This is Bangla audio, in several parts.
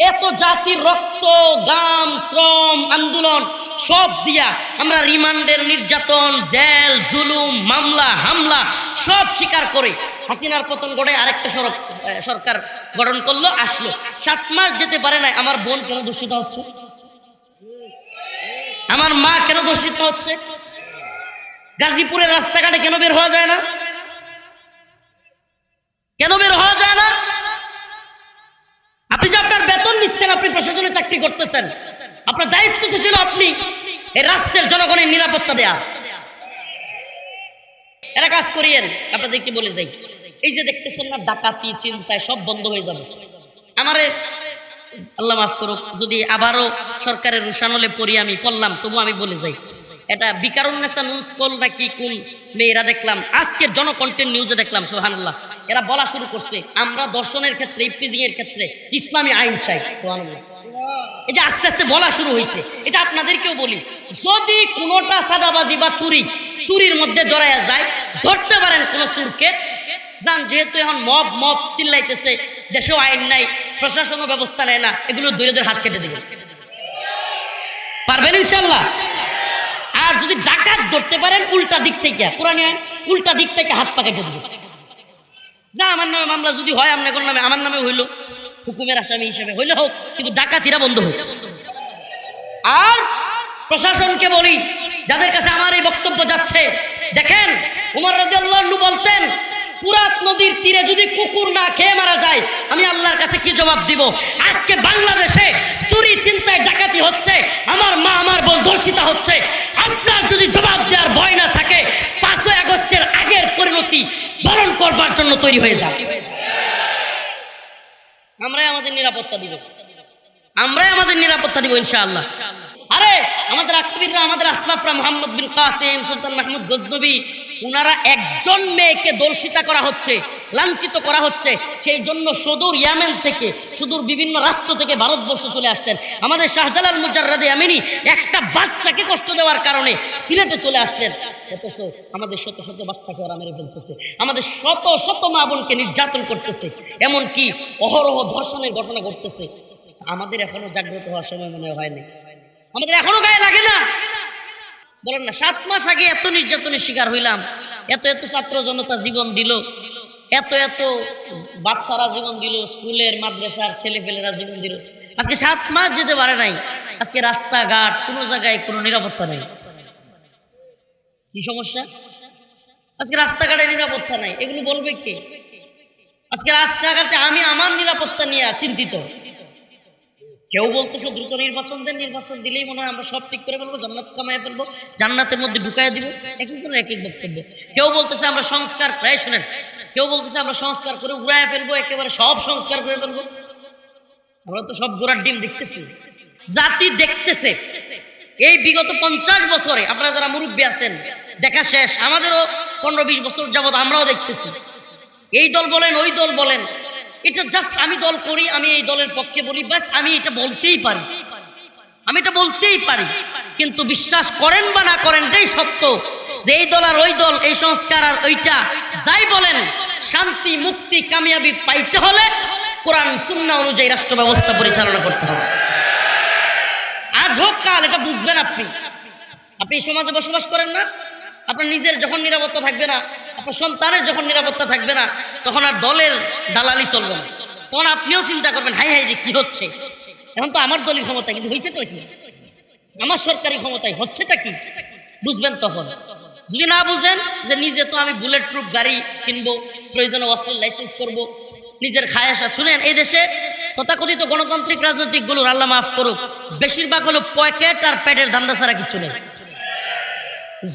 এত জাতির রক্ত গাম শ্রম, আন্দোলন সব দিয়া আমরা রিমান্ডের নির্যাতন, জেল, জুলুম, মামলা, হামলা সব স্বীকার করে হাসিনার পতন গড়ে আরেকটা সড়ক সরকার গঠন করল, আসলো। সাত মাস যেতে পারে না আমার বোন কেন দূষিত হচ্ছে? আমার মা কেন দূষিত হচ্ছে? গাজীপুরের রাস্তাঘাটে কেন বের হওয়া যায় না? কেন বের হওয়া যায় না? আপনি প্রশাসনে চাকরি করতেছেন, আপনার দায়িত্ব তো ছিল আপনি এই রাষ্ট্রের জনগণের নিরাপত্তা দেয়া। এরা কাজ করিয়েন আপনাদেরকে বলে যাই? এই যে দেখতেছেন না, ডাকাতি, চিন্তায় সব বন্ধ হয়ে যাবে। আমারে আল্লাহ মাফ করুক, যদি আবারও সরকারের রুশানলে পড়ি আমি, পড়লাম, তবু আমি বলে যাই। এটা বিকারুন্নেসা নিউজ কল নাকি কোন মেয়েরা দেখলাম। আজকের জনকন্টেন্ট নিউজে দেখলাম সোহানুল্লাহ এরা বলা শুরু করছে, আমরা দর্শনের ক্ষেত্রে ইফতিজিং এর ক্ষেত্রে ইসলামী আইন চাই সোহানুল্লাহ এই যে আস্তে আস্তে বলা শুরু হয়েছে এটা আপনাদেরকেও বলি, যদি কোনোটা সাদাবাজি বা চুরি, চুরির মধ্যে জড়াইয়া যায়, ধরতে পারেন কোনো চুরকে যান, যেহেতু এখন মব মব চিল্লাইতেছে, দেশেও আইন নাই, প্রশাসনও ব্যবস্থা নেয় না, এগুলো দৈরদের হাত কেটে দেবে। পারবেন ইনশাল্লাহ? আর যদি ডাকাত ধরতে পারেন, উল্টা দিক থেকে। পুরানি আইন, উল্টা দিক থেকে হাত পা কেটে দেবে। যা আমার নামে মামলা যদি হয়, আপনার কোন নামে আমার নামে হইল। হুকুমের আসামি হিসেবে হইলে হোক, কিন্তু ডাকাতিরা বন্ধ হোক। আর প্রশাসনকে বলি, যাদের কাছে আমার এই বক্তব্য যাচ্ছে, দেখেন, উমর রাজি বলতেন পুরাত নদীর তীরে যদি কুকুর না খেয়ে মারা যায়, আমি আল্লাহর কাছে কি জবাব দিব? আজকে বাংলাদেশে চুরি চিন্তায় ডাকাতি হচ্ছে, আমার মা, আমার বোন দর্শিতা হচ্ছে। আপনার যদি জবাব দেওয়ার ভয় না থাকে, পাঁচই আগস্টের আগের পরিণতি বরণ করবার জন্য তৈরি হয়ে যায় আমরাই আমাদের নিরাপত্তা দিব। আমরাই আমাদের নিরাপত্তা দিব, ইনশাআল্লাহ। আরে, আমাদের আকাবিররা আমাদের আসলাফরা মোহাম্মদ বিন কাসেম, সুলতান মাহমুদ গজনবী, উনারা একজন মেয়েকে দর্শিতা করা হচ্ছে, লাঞ্ছিত করা হচ্ছে। সেই জন্য সুদূর ইয়ামেন থেকে, সুদূর বিভিন্ন রাষ্ট্র থেকে ভারতবর্ষ চলে আসতেন। আমাদের শাহজালাল মুজাররাদে আমিনি একটা বাচ্চাকে কষ্ট দেওয়ার কারণে সিলেটে চলে আসলেন। অথচ আমাদের শত শত বাচ্চাকে ওরা মেরে ফেলতেছে। আমাদের শত শত মা বোনকে নির্যাতন করতেছে। এমনকি অহরহ ধর্ষণের ঘটনা ঘটতেছে। আমাদের এখনও জাগ্রত হওয়ার সময় মনে হয়নি আমাদের এখনও গায়ে লাগে না। বলেন না, সাত মাস আগে এত নির্যাতনের শিকার হইলাম, এত এত ছাত্র জনতা জীবন দিল, এত এত বাচ্চারা জীবন দিল, স্কুলের মাদ্রাসার ছেলেপেলেরা জীবন দিল। আজকে সাত মাস যেতে পারে নাই, আজকে রাস্তাঘাট কোনো জায়গায় কোনো নিরাপত্তা নেই। কি সমস্যা? আজকে রাস্তাঘাটে নিরাপত্তা নাই, এগুলো বলবে কে? আজকে রাস্তাঘাটে আমি আমার নিরাপত্তা নিয়ে চিন্তিত। কেউ বলতেছে দ্রুত নির্বাচন দেন, নির্বাচন দিলেই মনে হয় আমরা সব ঠিক করে ফেলব, জান্নাত কামাইয়া ফেলব, জান্নাতের মধ্যে ঢুকাইয়া দিব। এক একজনের এক এক বক্তব্য। কেউ বলতেছে আমরা সংস্কার, প্রায় শোনেন, কেউ বলতেছে আমরা সংস্কার করে উড়াইয়া ফেলব, একেবারে সব সংস্কার করে ফেলব। আমরা তো সব গোড়ার ডিম দেখতেছি। জাতি দেখতেছে। এই বিগত পঞ্চাশ বছরে আপনারা যারা মুরব্বী আছেন, দেখা শেষ। আমাদেরও পনেরো বিশ বছর যাবৎ আমরাও দেখতেছি। এই দল বলেন, ওই দল বলেন এটা জাস্ট আমি দল করি, আমি এই দলের পক্ষে বলি, ব্যাস আমি এটা বলতেই পারি। আমি এটা বলতেই পারি। কিন্তু বিশ্বাস করেন বা না করেন এটাই সত্য যে এই দল আর ওই দল, এই সংস্কার আর ওইটা, যাই বলেন, শান্তি, মুক্তি, কামিয়াবি পাইতে হলে কোরআন, সুন্না অনুযায়ী রাষ্ট্র ব্যবস্থা পরিচালনা করতে হবে। আজ হোক কাল, এটা বুঝবেন আপনি। আপনি সমাজে বসবাস করেন না। আপনার নিজের যখন নিরাপত্তা থাকবে না, আপনার সন্তানের যখন নিরাপত্তা থাকবে না তখন আর দলের দালালি চলবে না। তখন আপনিও চিন্তা করবেন, হাই হাই রে, কি হচ্ছে? এখন তো আমার দলের ক্ষমতা কিন্তু হয়েছে তো কি? আমার সরকারি ক্ষমতায় হচ্ছেটা কি? বুঝবেন তখন। যদি না বুঝেন যে নিজে তো আমি বুলেট প্রুফ গাড়ি কিনবো, প্রয়োজনে অস্ত্রের লাইসেন্স করব, নিজের খায়াসা শুনেন, এই দেশে তথাকথিত গণতান্ত্রিক রাজনৈতিকগুলোর আল্লাহ মাফ করুক, বেশিরভাগ হলো পকেট আর পেটের ধান্দা ছাড়া কিছু নেই।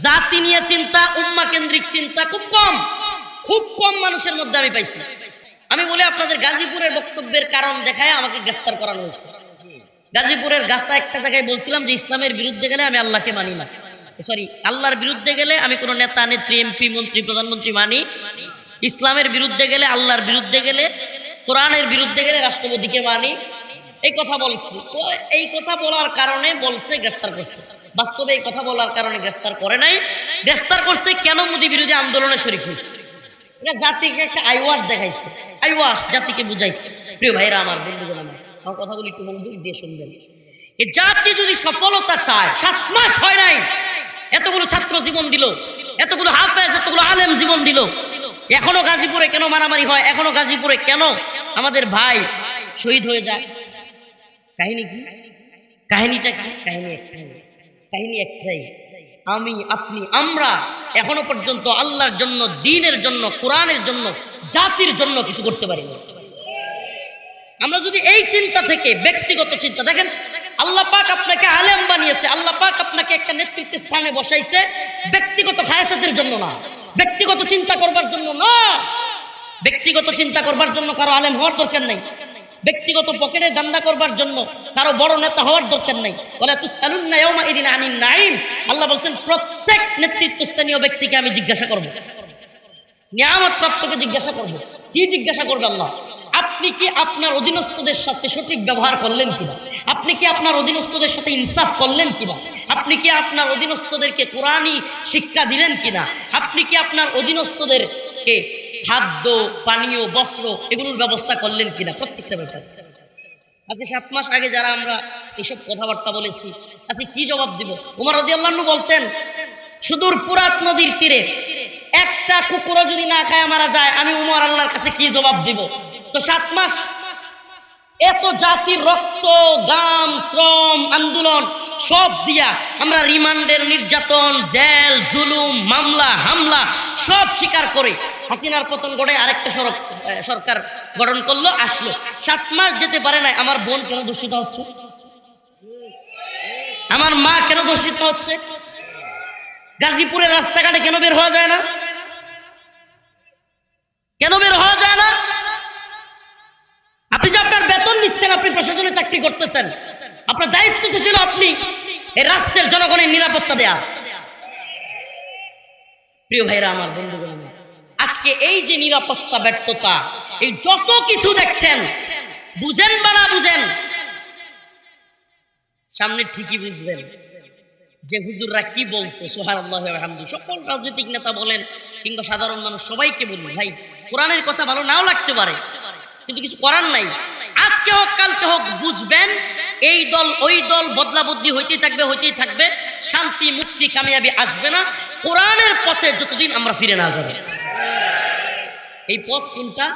জাতি নিয়ে চিন্তা উম্মা কেন্দ্রিক চিন্তা খুব কম। খুব কম মানুষের মধ্যে আমি পাইছি। আমি বলি, আপনাদের গাজীপুরের বক্তব্যের কারণ দেখায় আমাকে গ্রেফতার করানো হয়েছে। গাজীপুরের গাছা একটা জায়গায় বলছিলাম যে, ইসলামের বিরুদ্ধে গেলে আমি আল্লাহকে মানি না। সরি, আল্লাহর বিরুদ্ধে গেলে আমি কোনো নেতা, নেত্রী, এমপি, মন্ত্রী, প্রধানমন্ত্রী মানি। ইসলামের বিরুদ্ধে গেলে, আল্লাহর বিরুদ্ধে গেলে, কোরআনের বিরুদ্ধে গেলে রাষ্ট্রপতিকে মানি। এই কথা বলছি। তো এই কথা বলার কারণে বলছে, গ্রেফতার করছে। বাস্তবে এই কথা বলার কারণে গ্রেফতার করে নাই। গ্রেফতার করছে কেন মোদী বিরোধী আন্দোলনে শরিক হয়েছে? জাতিকে একটা আইওয়াস দেখাইছে। আইওয়াস জাতিকে বুঝাইছে। প্রিয় ভাইরা আমার, বন্ধুগণ আমার কথাগুলি একটু মনোযোগ দিয়ে শুনবেন। এ জাতি যদি সফলতা চায়, সাত মাস হয় নাই, এতগুলো ছাত্র জীবন দিল, এতগুলো হাফেজ, এতগুলো আলেম জীবন দিল। এখনও গাজীপুরে কেন মারামারি হয়, এখনও গাজীপুরে কেন আমাদের ভাই শহীদ হয়ে যায়? কাহিনী কি? কাহিনীটা কি? কাহিনী একটাই। কাহিনী একটাই। আমি, আপনি, আমরা এখনও পর্যন্ত আল্লাহর জন্য, দিনের জন্য, কোরআনের জন্য, জাতির জন্য কিছু করতে পারি আমরা যদি এই চিন্তা থেকে, ব্যক্তিগত চিন্তা, দেখেন, আল্লাহ পাক আপনাকে আলেম বানিয়েছে, আল্লাহ পাক আপনাকে একটা নেতৃত্ব স্থানে বসাইছে, ব্যক্তিগত খায়াসাতের জন্য না, ব্যক্তিগত চিন্তা করবার জন্য না, ব্যক্তিগত চিন্তা করবার জন্য কারও আলেম হওয়ার দরকার নেই। ব্যক্তিগত পকেটে দান্দা করবার জন্য কারও বড় নেতা হওয়ার দরকার নেই। বলে আল্লাহ বলছেন, প্রত্যেক নেতৃত্বস্থানীয় ব্যক্তিকে আমি জিজ্ঞাসা করব। নিয়ামত প্রাপ্তকে জিজ্ঞাসা করব। কি জিজ্ঞাসা করবে আল্লাহ? আপনি কি আপনার অধীনস্থদের সাথে সঠিক ব্যবহার করলেন কিনা? আপনি কি আপনার অধীনস্থদের সাথে ইনসাফ করলেন কিনা? আপনি কি আপনার অধীনস্থদেরকে কোরআনই শিক্ষা দিলেন কিনা? আপনি কি আপনার অধীনস্থদেরকে খাদ্য, পানীয়, বস্ত্র এগুলোর ব্যবস্থা করলেন কিনা? প্রত্যেকটা ব্যাপার। আজকে সাত মাস আগে যারা আমরা এইসব কথাবার্তা বলেছি, আজকে কি জবাব দিব? উমার রদি আল্লাহ বলতেন, সুদূর পুরাত নদীর তীরে একটা কুকুরও যদি না খায়, মারা যায়। আমি উমর আল্লাহর কাছে কি জবাব দিব? তো সাত মাস এত জাতির রক্ত গাম শ্রম, আন্দোলন সব দিয়া আমরা রিমান্ডের নির্যাতন, জেল, জুলুম, মামলা, হামলা সব স্বীকার করে হাসিনার পতন গড়ে আরেকটা সরকার গঠন করল, আসলো। সাত মাস যেতে পারে না আমার বোন কেন দূষিত হচ্ছে? আমার মা কেন দূষিত হচ্ছে? গাজীপুরের রাস্তাঘাটে কেন বের হওয়া যায় না? কেন বের হওয়া যায় না? আপনি যে আপনার বেতন নিচ্ছেন, আপনি প্রশাসনে চাকরি করতেছেন। আপনার দায়িত্ব তো ছিল আপনি এই রাষ্ট্রের জনগণের নিরাপত্তা দেয়া। প্রিয় ভাইরা, আমার বন্ধুগণ আমার আজকে এই যে নিরাপত্তা, ব্যর্থতা, এই যত কিছু দেখছেন, বুঝেন বা না বুঝেন। সামনে ঠিকই বুঝবেন যে হুজুররা কি বলতো সোহান আল্লাহ আলহামদু সকল রাজনৈতিক নেতা বলেন কিংবা সাধারণ মানুষ সবাইকে বলুন, ভাই, কোরআনের কথা ভালো নাও লাগতে পারে, কিন্তু কিছু করার নাই। আজকে হোক, কালকে হোক, বুঝবেন, এই দল, ওই দল বদলা বদলি হইতেই থাকবে হইতেই থাকবে। শান্তি, মুক্তি, কামিয়াবি আসবে না। কোরআনের পথে যতদিন আমরা ফিরে না যাব। এই পথ কোনটা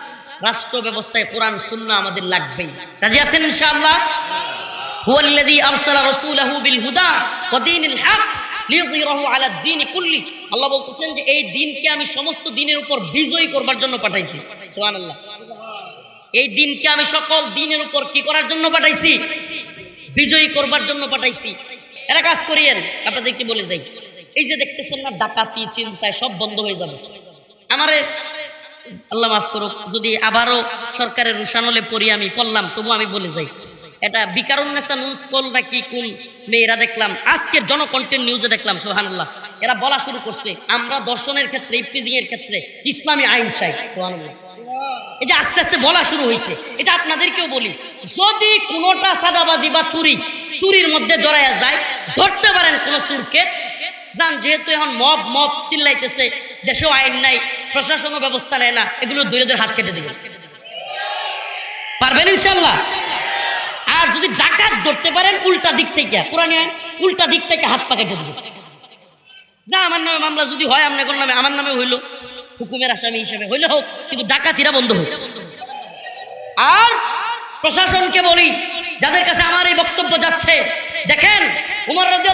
রাষ্ট্র ব্যবস্থায় কোরআন সুন্না আমাদের লাগবেই রাজি আছেন ইনশাআল্লাহ هو الذي أرسل رسوله بالهدى ودين الحق লিয়ুযহিরাহু আলা দ্বীনি কুল্লি আল্লাহ বলতেছেন যে এই দিনকে আমি সমস্ত দিনের উপর বিজয়ী করবার জন্য পাঠাইছি সুবহানাল্লাহ এই দিনকে আমি সকল দিনের উপর কি করার জন্য পাঠাইছি বিজয়ী করবার জন্য পাঠাইছি এরা কাজ করিয়েন আপনাদেরকে বলে যাই এই যে দেখতেছেন না ডাকাতি চিন্তায় সব বন্ধ হয়ে যাবে আমারে আল্লাহ মাফ করুক, যদি আবারও সরকারের রুশানলে পড়ি আমি, পড়লাম তবু আমি বলে যাই। এটা বিকারুন্নেসা নিউজ কল নাকি কোন মেয়েরা দেখলাম আজকের জনকন্টেন্ট নিউজে দেখলাম সোহানুল্লাহ এরা বলা শুরু করছে, আমরা দর্শনের ক্ষেত্রে ইফতিজিং এর ক্ষেত্রে ইসলামী আইন চাই সোহানুল্লাহ এই যে আস্তে আস্তে বলা শুরু হয়েছে এটা আপনাদেরকেও বলি, যদি কোনোটা সাদাবাজি বা চুরি, চুরির মধ্যে জড়াইয়া যায়, ধরতে পারেন কোন সুরকে। যান, যেহেতু এখন মব মব চিল্লাইতেছে, দেশেও আইন নাই প্রশাসনও ব্যবস্থা নেয় না, এগুলো দৈরদের হাত কেটে দিবে। পারবেন ইনশাল্লাহ আর যদি ডাকাত ধরতে পারেন, উল্টা দিক থেকে, কোরআন আইন, উল্টা দিক থেকে হাত পা কেটে দিবে। যা আমার নামে মামলা যদি হয়, আপনার নামে, আমার নামে হইল। হুকুমের আসামি হিসেবে হইলে হোক, কিন্তু ডাকাতিরা বন্ধ হোক। আর প্রশাসনকে বলি, যাদের কাছে আমার এই বক্তব্য যাচ্ছে, দেখেন, উমর বলতেন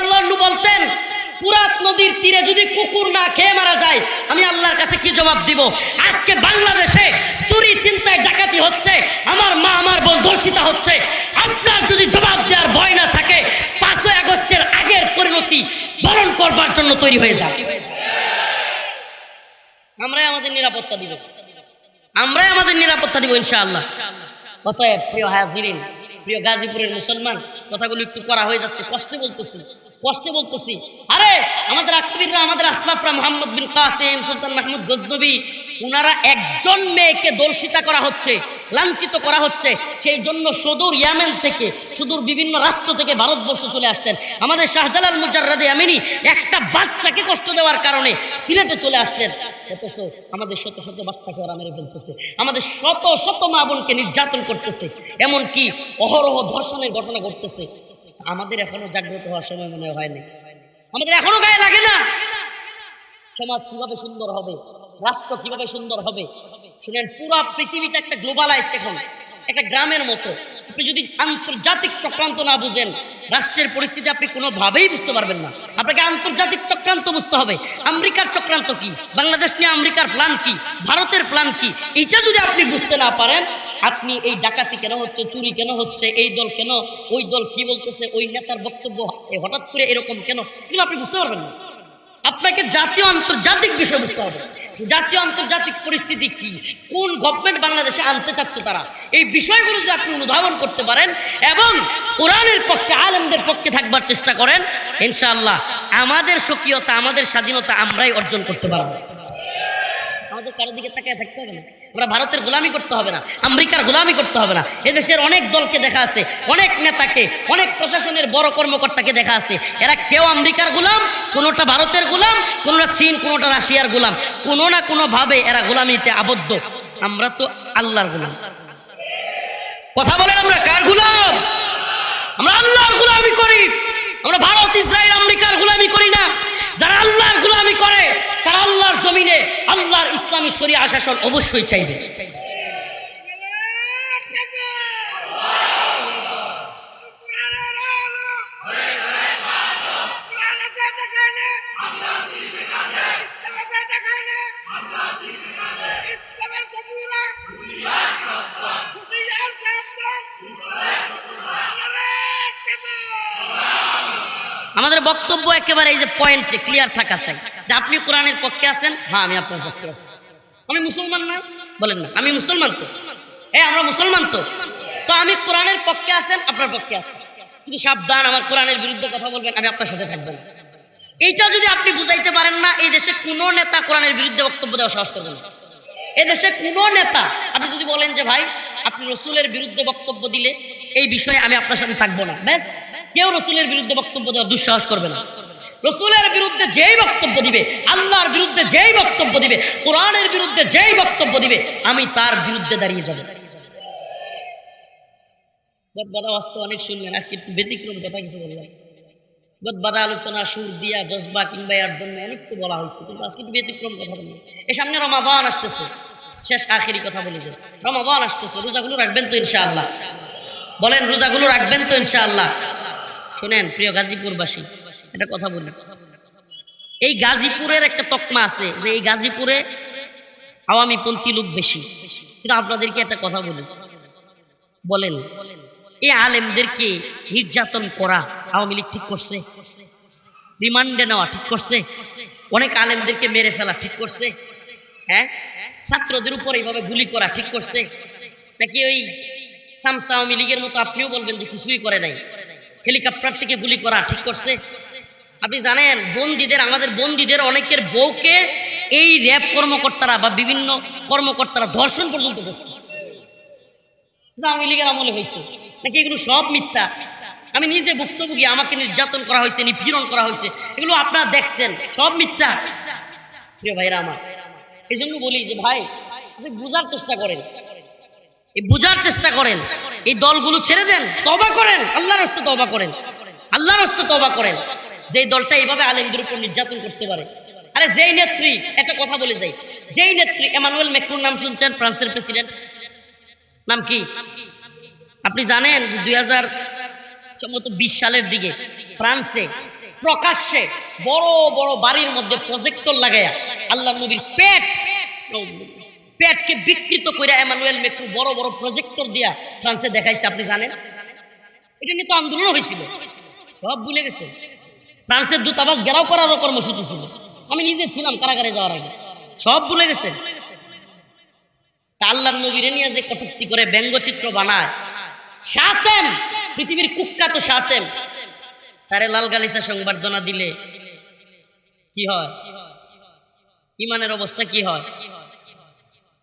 পুরাত নদীর তীরে যদি কুকুর না খেয়ে মারা যায়, আমি আল্লাহর কাছে কি জবাব দিব? আজকে বাংলাদেশে চুরি চিন্তায় ডাকাতি হচ্ছে, আমার মা আমার ধর্ষিতা হচ্ছে। আপনার যদি জবাব দেওয়ার ভয় না থাকে, পাঁচই আগস্টের আগের পরিণতি বরণ করবার জন্য তৈরি হয়ে যায় আমরাই আমাদের নিরাপত্তা দিব। আমরাই আমাদের নিরাপত্তা দিব ইনশাআল্লাহ। অতএব প্রিয় হাজিরিন, প্রিয় গাজীপুরের মুসলমান, কথাগুলো একটু করা হয়ে যাচ্ছে, কষ্টে বলতেছি। কষ্টে বলতেছি। আরে, আমাদের আকিবিররা, আমাদের আসলাফরা মোহাম্মদ বিন কাসেম, সুলতান মাহমুদ গজনবী, উনারা একজন মেয়েকে দর্শিতা করা হচ্ছে, লাঞ্ছিত করা হচ্ছে। সেই জন্য সুদূর ইয়ামেন থেকে, সুদূর বিভিন্ন রাষ্ট্র থেকে ভারতবর্ষ চলে আসতেন। আমাদের শাহজালাল মুজাররাদে আমিনী একটা বাচ্চাকে কষ্ট দেওয়ার কারণে সিলেটে চলে আসলেন। অথচ আমাদের শত শত বাচ্চাকে ওরা মেরে ফেলতেছে। আমাদের শত শত মা বোনকে নির্যাতন করতেছে। এমনকি অহরহ ধর্ষণের ঘটনা ঘটতেছে। আমাদের এখনও জাগ্রত হওয়ার সময় মনে হয়নি। আমাদের এখনও গায়ে লাগে না। সমাজ কীভাবে সুন্দর হবে? রাষ্ট্র কীভাবে সুন্দর হবে? শুনেন, পুরো পৃথিবীটা একটা গ্লোবালাইজড এখন। একটা গ্রামের মতো। আপনি যদি আন্তর্জাতিক চক্রান্ত না বুঝেন, রাষ্ট্রের পরিস্থিতি আপনি কোনোভাবেই বুঝতে পারবেন না। আপনাকে আন্তর্জাতিক চক্রান্ত বুঝতে হবে। আমেরিকার চক্রান্ত কি? বাংলাদেশ নিয়ে আমেরিকার প্ল্যান কি? ভারতের প্ল্যান কি? এইটা যদি আপনি বুঝতে না পারেন আপনি এই ডাকাতি কেন হচ্ছে? চুরি কেন হচ্ছে? এই দল কেন? ওই দল কি বলতেছে? ওই নেতার বক্তব্য হঠাৎ করে এরকম কেন? এগুলো আপনি বুঝতে পারবেন না। আপনাকে জাতীয় আন্তর্জাতিক বিষয় বুঝতে হবে। জাতীয় আন্তর্জাতিক পরিস্থিতি কি? কোন গভর্নমেন্ট বাংলাদেশে আনতে চাচ্ছে তারা? এই বিষয়গুলো যদি আপনি অনুধাবন করতে পারেন এবং কোরআনের পক্ষে, আলেমদের পক্ষে থাকবার চেষ্টা করেন, ইনশাআল্লাহ আমাদের স্বকীয়তা, আমাদের স্বাধীনতা আমরাই অর্জন করতে পারব। কারও দিকে তাকিয়ে থাকতে হবে না। আমরা ভারতের গোলামি করতে হবে না, আমেরিকার গোলামি করতে হবে না। এদেশের অনেক দলকে দেখা আছে, অনেক নেতাকে, অনেক প্রশাসনের বড় কর্মকর্তাকে দেখা আছে। এরা কেউ আমেরিকার গোলাম, কোনোটা ভারতের গোলাম, কোনোটা চীন, কোনোটা রাশিয়ার গোলাম। কোনো না কোনোভাবে এরা গোলামিতে আবদ্ধ। আমরা তো আল্লাহর গোলাম। কথা বলেন আমরা কার গোলাম? আমরা আল্লাহর গোলামি করি। আমরা ভারত, ইসরায়েল, আমেরিকার গোলামি করি না। যারা আল্লাহর গুলামি করে তারা আল্লাহর জমিনে আল্লাহর ইসলামী শরীয় শাসন অবশ্যই চাইবে। আমাদের বক্তব্য একেবারে এই যে পয়েন্টে ক্লিয়ার থাকা চাই। যে আপনি কোরআনের পক্ষে আছেন? হ্যাঁ আমি আপনার পক্ষে আছি। আমি মুসলমান না? বলেন না, আমি মুসলমান তো। এই আমরা মুসলমান তো। তো আমি কোরআনের পক্ষে আছেন? আপনার পক্ষে আছেন কিন্তু সাবধান, আমার কোরআনের বিরুদ্ধে কথা বলবেন, আমি আপনার সাথে থাকব না। এইটা যদি আপনি বুঝাইতে পারেন না, এই দেশে কোনো নেতা কোরআনের বিরুদ্ধে বক্তব্য দেওয়া সাহস করবেন না। এদেশে কোনো নেতা, আপনি যদি বলেন যে ভাই, আপনি রসুলের বিরুদ্ধে বক্তব্য দিলে এই বিষয়ে আমি আপনার সাথে থাকব না, ব্যাস। কেউ রসুলের বিরুদ্ধে বক্তব্য দেওয়ার দুঃসাহস করবে না। রসুলের বিরুদ্ধে যেই বক্তব্য দিবে, আল্লাহর বিরুদ্ধে যেই বক্তব্য দিবে, কোরআনের বিরুদ্ধে যেই বক্তব্য দিবে, আমি তার বিরুদ্ধে দাঁড়িয়ে যাব। অনেক শুনলেন, আজকে একটু ব্যতিক্রম কথা কিছু বললাম। আলোচনা, সুর দিয়া, জজবা কিংবা জন্য অনেক তো বলা হয়েছে, কিন্তু আজকে একটু ব্যতিক্রম কথা বললাম এই সামনে রমাবান আসতেছে, শেষ আখেরি কথা বলি যে রমাবান আসতেছে, রোজাগুলো রাখবেন তো ইনশাআল্লাহ। বলেন, রোজাগুলো রাখবেন তো ইনশাআল্লাহ। শোনেন, প্রিয় গাজীপুরবাসী, একটা কথা বলি। এই গাজীপুরের একটা তকমা আছে যে এই গাজীপুরে আওয়ামী পন্থী লোক বেশি। কিন্তু আপনাদেরকে একটা কথা বলি। বলেন, এই আলেমদেরকে নির্যাতন করা আওয়ামী লীগ ঠিক করছে? রিমান্ডে নেওয়া ঠিক করছে? অনেক আলেমদেরকে মেরে ফেলা ঠিক করছে? হ্যাঁ? ছাত্রদের উপর এইভাবে গুলি করা ঠিক করছে? নাকি ওই সামসা আওয়ামী লীগের মতো আপনিও বলবেন যে কিছুই করে নাই? হেলিকপ্টার থেকে গুলি করা ঠিক করছে। আপনি জানেন, বন্দীদের, আমাদের বন্দীদের অনেকের বউকে এই র্যাব কর্মকর্তারা বা বিভিন্ন কর্মকর্তারা ধর্ষণ পর্যন্ত করছে। আওয়ামী আমলে হয়েছে। নাকি এগুলো সব মিথ্যা? আমি নিজে ভুক্তভোগী, আমাকে নির্যাতন করা হয়েছে, নিপীড়ন করা হয়েছে। এগুলো আপনারা দেখছেন, সব মিথ্যা। ভাইরা আমার, এই জন্য বলি যে, ভাই, আপনি বোঝার চেষ্টা করেন। বোঝার চেষ্টা করেন। এই দলগুলো ছেড়ে দেন তবা করেন, আল্লাহর হস্তে তবা করেন। আল্লাহর হস্তে তবা করেন। যে দলটা এইভাবে আলেমদের উপর নির্যাতন করতে পারে। আরে যেই নেত্রী, একটা কথা বলে যাই। যেই নেত্রী, এমানুয়েল মেক্রুর নাম শুনছেন, ফ্রান্সের প্রেসিডেন্ট। নাম কি? আপনি জানেন যে দুই হাজার বিশ সালের দিকে ফ্রান্সে প্রকাশ্যে বড় বড় বাড়ির মধ্যে প্রজেক্টর লাগাইয়া আল্লাহ নবীর পেট পেটকে বিকৃত করে এমানুয়েল মেক্রু বড় বড় প্রজেক্টর দিয়া ফ্রান্সে দেখাইছে, আপনি জানেন? এটা নিয়ে তো আন্দোলন হয়েছিল। সব ভুলে গেছে। ফ্রান্সের দূতাবাস গেরাও করারও কর্মসূচি ছিল। আমি নিজে ছিলাম কারাগারে যাওয়ার আগে। সব ভুলে গেছে। তা আল্লাহর নবীরে নিয়ে যে কটুক্তি করে ব্যঙ্গচিত্র বানায়। সাতেম! পৃথিবীর কুখ্যাত সাতেম। তারে লাল গালিচা সংবর্ধনা দিলে কি হয়? ইমানের অবস্থা কি হয়?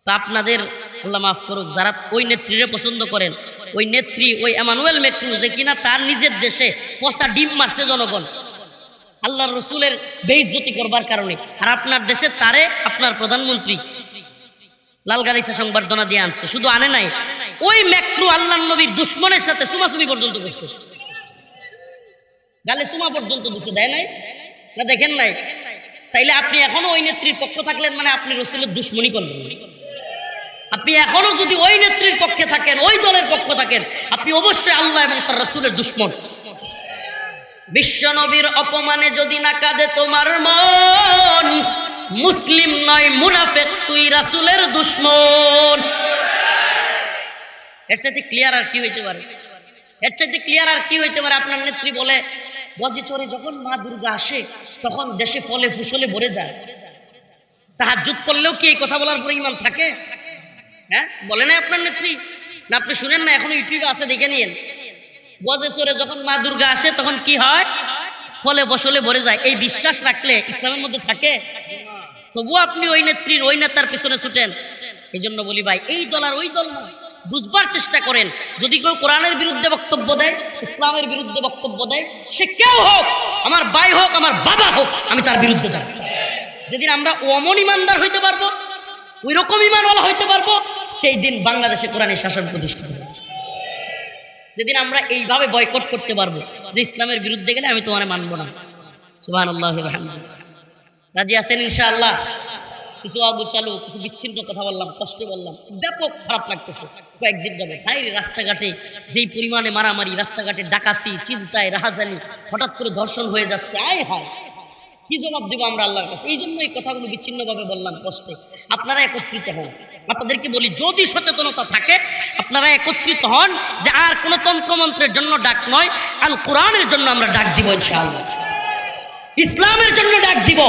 তা আপনাদের আল্লাহ মাফ করুক, যারা ওই নেত্রীরে পছন্দ করেন, ওই নেত্রী, ওই এমানুয়েল মেক্রু যে কিনা তার নিজের দেশে পচা ডিম মারছে জনগণ। আল্লাহ রসুলের বেইজ্জতি করবার কারণে। আর আপনার দেশে তারে আপনার প্রধানমন্ত্রী লাল গালিচা সংবর্ধনা দিয়ে আনছে, শুধু আনে নাই। ওই ম্যাক্রু আল্লাহ নবীর দুশ্মনের সাথে সুমাসুমি পর্যন্ত করছে। গালে সুমা পর্যন্ত দিছে দেয় নাই? না, দেখেন নাই? তাইলে আপনি এখনও ওই নেত্রীর পক্ষ থাকলেন মানে আপনি রসুলের দুশ্মনী করলেন। আপনি এখনও যদি ওই নেত্রীর পক্ষে থাকেন, ওই দলের পক্ষ থাকেন, আপনি অবশ্যই আল্লাহ এবং তার রসুলের দুশ্মন। বিশ্বনবীর অপমানে যদি না কাঁদে তোমার মন, মুসলিম নয়, মুনাফেক, তুই রাসুলের দুশ্মন। এর সাথে ক্লিয়ার আর কি হইতে পারে? এর চাইতে ক্লিয়ার আর কি হইতে পারে? আপনার নেত্রী বলে, গজে চড়ে যখন মা দুর্গা আসে, তখন দেশে ফলে, ফুসলে ভরে যায়। তাহার যুগ করলেও কি এই কথা বলার পরে ইমান থাকে? হ্যাঁ? বলে না আপনার নেত্রী? না, আপনি শুনেন না, এখন ইউটিউবে আছে, দেখে নিয়েন। গজে চড়ে যখন মা দুর্গা আসে, তখন কি হয়? ফলে ফসলে ভরে যায়। এই বিশ্বাস রাখলে ইসলামের মধ্যে থাকে? তবুও আপনি ওই নেত্রীর, ওই নেতার পিছনে ছুটেন। এই জন্য বলি ভাই, এই দল আর ওই দল বুঝবার চেষ্টা করেন, যদি কেউ কোরআনের বিরুদ্ধে বক্তব্য দেয়, ইসলামের বিরুদ্ধে বক্তব্য দেয়, সে কেউ হোক, আমার ভাই হোক, আমার বাবা হোক, আমি তার বিরুদ্ধে যাব। যেদিন আমরা অমন ইমানদার হইতে পারব ওই রকম ইমানওয়ালা হইতে পারব সেই দিন বাংলাদেশে কোরআনের শাসন প্রতিষ্ঠিত হবে যেদিন আমরা এইভাবে বয়কট করতে পারব, যে ইসলামের বিরুদ্ধে গেলে আমি তোমার মানবো না। সুহান আল্লাহ রাজি আছেন ইনশাআল্লাহ? কিছু আগু চালু কিছু বিচ্ছিন্ন কথা বললাম, কষ্টে বললাম, ব্যাপক খারাপ লাগতেছে। কয়েকদিন যাবে হাই রাস্তাঘাটে, যেই পরিমাণে মারামারি, রাস্তাঘাটে ডাকাতি, চিন্তায়, রাহাজানি, হঠাৎ করে ধর্ষণ হয়ে যাচ্ছে, আয় হায়। কি জবাব দেবো আমরা আল্লাহর কাছে? এই জন্য এই কথাগুলো বিচ্ছিন্নভাবে বললাম, কষ্টে। আপনারা একত্রিত হন। আপনাদেরকে বলি, যদি সচেতনতা থাকে, আপনারা একত্রিত হন যে আর কোনো তন্ত্রমন্ত্রের জন্য ডাক নয়, আল কোরআনের জন্য আমরা ডাক দিব ইনশাআল্লাহ। ইসলামের জন্য ডাক দিব,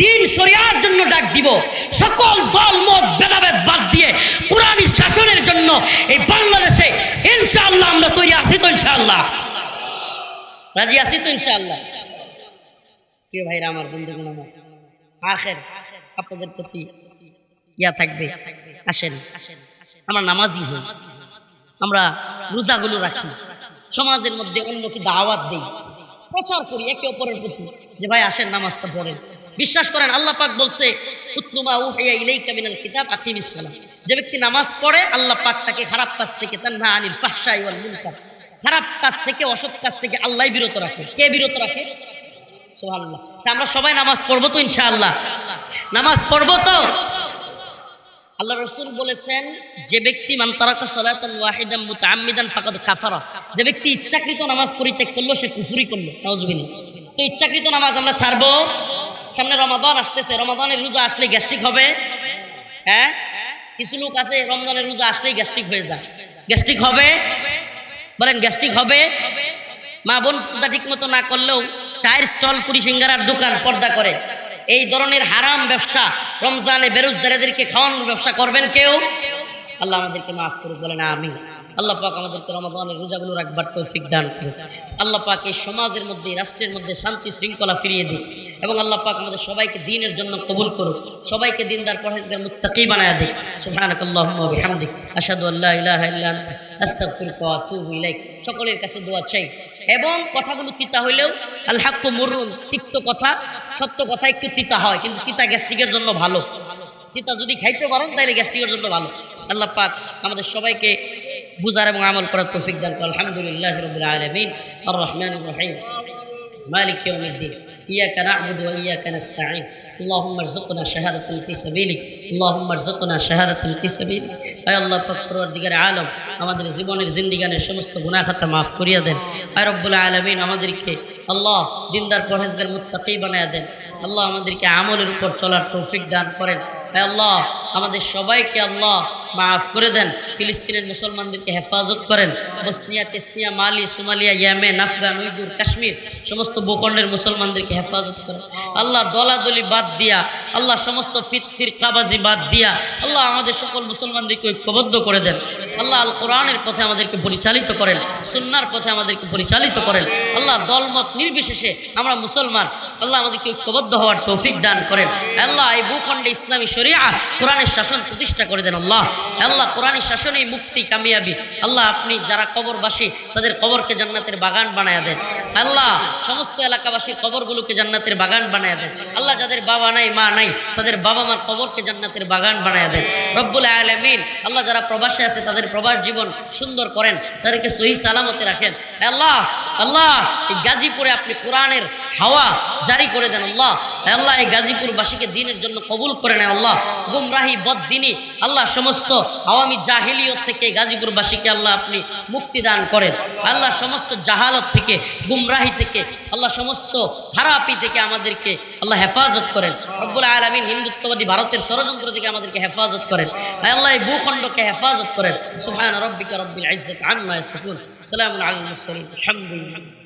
দিন শরিয়ার জন্য ডাক দিব, সকল দল, মত, ভেদাভেদ বাদ দিয়ে কোরআনী শাসনের জন্য এই বাংলাদেশে ইনশাআল্লাহ আমরা তৈরি আছি তো ইনশাআল্লাহ। রাজি আছি তো ইনশাআল্লাহ? প্রিয় ভাইরা, আমার বন্ধুগণ, আমার আখের আপনাদের প্রতি ইয়া থাকবে, আসেন, আমরা নামাজি হই, আমরা রোজাগুলো রাখি, সমাজের মধ্যে অন্যকে দাওয়াত দেই, প্রচার করি একে অপরের প্রতি, যে ভাই আসেন, নামাজটা পড়েন। বিশ্বাস করেন, আল্লাহ পাক বলছে, উত্তুমা উহিয়া ইলাইকা মিনাল কিতাব আকিমিস সালাহ। যে ব্যক্তি নামাজ পড়ে, আল্লাহ পাক তাকে খারাপ কাজ থেকে তান্না আনিল ফাহশাই ওয়াল মুনকার, খারাপ কাজ থেকে, অসৎ কাজ থেকে আল্লাহ বিরত রাখে। কে বিরত রাখে? আমরা সবাই নামাজ পড়ব তো ইনশাআল্লাহ। নামাজ পড়ব তো? আল্লাহ রসুল বলেছেন, যে ব্যক্তি মান তারাকা সালাতান ওয়াহিদান মুতাআম্মিদান ফাকাদ যে ব্যক্তি ইচ্ছাকৃত নামাজ পরিত্যাগ করল, সে কুফরি করল। নাউজুবিল্লাহ। তো ইচ্ছাকৃত নামাজ আমরা ছাড়বো? সামনে রমাদান আসতেছে। রমাদানের রোজা আসলে গ্যাস্ট্রিক হবে? হ্যাঁ? কিছু লোক আছে রমজানের রোজা আসলেই গ্যাস্ট্রিক হয়ে যায়। গ্যাস্ট্রিক হবে? বলেন, গ্যাস্ট্রিক হবে? মা বোন পর্দা ঠিক মতো না করলেও চায়ের স্টল, পুরি সিঙ্গারার দোকান পর্দা করে। এই ধরনের হারাম ব্যবসা রমজানে বেরোজদারেদেরকে খাওয়ানোর ব্যবসা করবেন কেউ? আল্লাহ আমাদেরকে মাফ করুক, বলেন আমি আল্লাহ পাক আমাদেরকে রমাদানের রোজাগুলো রাখবার তৌফিক দান করুক আল্লাহ পাক এই সমাজের মধ্যে রাষ্ট্রের মধ্যে শান্তি শৃঙ্খলা ফিরিয়ে দিক এবং আল্লাহ পাক আমাদের সবাইকে দিনের জন্য কবুল করুক। সবাইকে দিনদার পরহেজগার মুত্তাকি বানায় দিক। সুবহানাকাল্লাহুম্মা বিহামদিক। আশহাদু সকলের কাছে দোয়া চাই এবং কথাগুলো তিতা হইলেও আল হাক্কু মুররুন, তিক্ত কথা, সত্য কথা একটু তিতা হয়, কিন্তু তিতা গ্যাস্ট্রিকের জন্য ভালো। তিতা যদি খাইতে পারেন তাহলে গ্যাস্ট্রিকের জন্য ভালো। আল্লাহ পাক আমাদের সবাইকে বুঝার এবং আমল করার তৌফিক দান করো আলহামদুলিল্লাহ রবুল আলমিন আর রহমান রহিম মালিক ইয়া কানা আবুদ ইয়া কানা اللهم ارزقنا شهادة في سبيلك اللهم ارزقنا شهادة في سبيلك আয় আল্লাহ পাক পরওয়ারদিগার আলম আমাদের জীবনের জিন্দিগানের সমস্ত গুনাহ খাতা মাফ করিয়া দেন আয় রব্বুল আলামিন আমাদেরকে আল্লাহ দিনদার পরহেজগার মুত্তাকি বানায়া দেন আল্লাহ আমাদেরকে আমলের উপর চলার তৌফিক দান করেন আয় আল্লাহ আমাদের সবাইকে আল্লাহ মাফ করে দেন ফিলিস্তিনের মুসলমানদেরকে হেফাজত করেন Bosnia Chechnya Mali Somalia Yemen Afghan Uyghur Kashmir সমস্ত ভূখণ্ডের মুসলমানদেরকে হেফাজত করেন আল্লাহ দলাদলি বাদ বাদ দিয়া, আল্লাহ সমস্ত ফিত ফিরকাবাজি বাদ দিয়া, আল্লাহ আমাদের সকল মুসলমানদেরকে ঐক্যবদ্ধ করে দেন। আল্লাহ আল কোরআনের পথে আমাদেরকে পরিচালিত করেন, সুন্নার পথে আমাদেরকে পরিচালিত করেন। আল্লাহ দলমত নির্বিশেষে আমরা মুসলমান, আল্লাহ আমাদেরকে ঐক্যবদ্ধ হওয়ার তৌফিক দান করেন। আল্লাহ এই ভূখণ্ডে ইসলামী শরিয়া কোরআনের শাসন প্রতিষ্ঠা করে দেন আল্লাহ। আল্লাহ কোরআনের শাসনেই মুক্তি, কামিয়াবি। আল্লাহ আপনি যারা কবরবাসী, তাদের কবরকে জান্নাতের বাগান বানায় দেন। আল্লাহ সমস্ত এলাকাবাসীর কবরগুলোকে জান্নাতের বাগান বানায় দেন। আল্লাহ যাদের বাবা নাই, মা নাই, তাদের বাবা মার কবরকে জান্নাতের বাগান বানায় দেন। রব্বুল আলমিন, আল্লাহ যারা প্রবাসে আছে, তাদের প্রবাস জীবন সুন্দর করেন, তাদেরকে সহি সালামতে রাখেন। আল্লাহ আল্লাহ, এই গাজীপুরে আপনি কোরআনের হাওয়া জারি করে দেন, আল্লাহ। আল্লাহ এই গাজীপুরবাসীকে দিনের জন্য কবুল করে নেন আল্লাহ। গুমরাহি বদিনী আল্লাহ সমস্ত আওয়ামী জাহিলিয়ত থেকে গাজীপুরবাসীকে আল্লাহ আপনি মুক্তি দান করেন। আল্লাহ সমস্ত জাহালত থেকে, গুমরাহি থেকে, আল্লাহ সমস্ত খারাপি থেকে আমাদেরকে আল্লাহ হেফাজত করেন। রব্বুল আলমিন হিন্দুত্ববাদী ভারতের ষড়যন্ত্র থেকে আমাদেরকে হেফাজত করেন। আল্লাহ এই ভূখণ্ডকে হেফাজত করেন। সুবহান রব্বিকা রব্বিল ইজ্জত আম্মা আলাল মুরসালিন। আলহামদুলিল্লাহ।